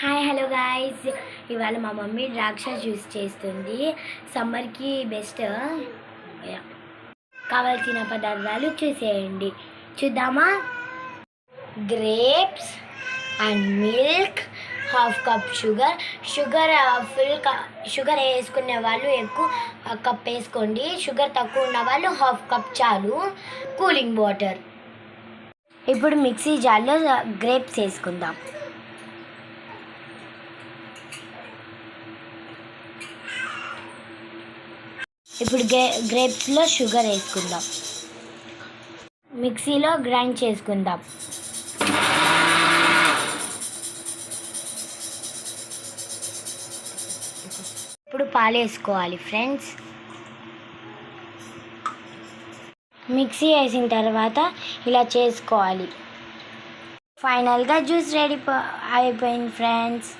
Hi hello guys ఇవాళ మా mummy ద్రాక్ష జ్యూస్ చేస్తుంది. సమ్మర్కి బెస్ట్ కావాల్సిన పదార్థాలు చూసేయండి. చూద్దామా? Grapes and milk half cup sugar sugar full sugar వేసుకునే వాళ్ళు ఎక్కువ uh, కప్ వేసుకోండి. షుగర్ తక్కువ ఉన్న వాళ్ళు హాఫ్ కప్ చాలు. కూలింగ్ వాటర్ ఇప్పుడు మిక్సీ జార్లో uh, గ్రేప్స్ వేసుకుందాం. ఇప్పుడు గ్రే గ్రేప్స్లో షుగర్ వేసుకుందాం. మిక్సీలో గ్రైండ్ చేసుకుందాం. ఇప్పుడు పాలు వేసుకోవాలి ఫ్రెండ్స్. మిక్సీ వేసిన తర్వాత ఇలా చేసుకోవాలి. ఫైనల్గా జ్యూస్ రెడీ అయిపోయింది ఫ్రెండ్స్.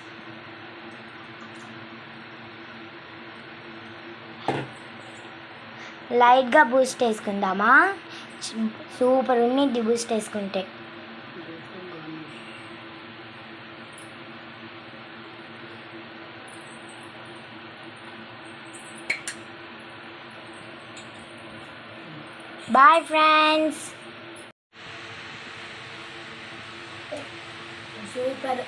లైట్గా బూస్ట్ వేసుకుందామా? సూపర్ ఉన్నిద్ది బూస్ట్ వేసుకుంటే. Bye friends. సూపర్.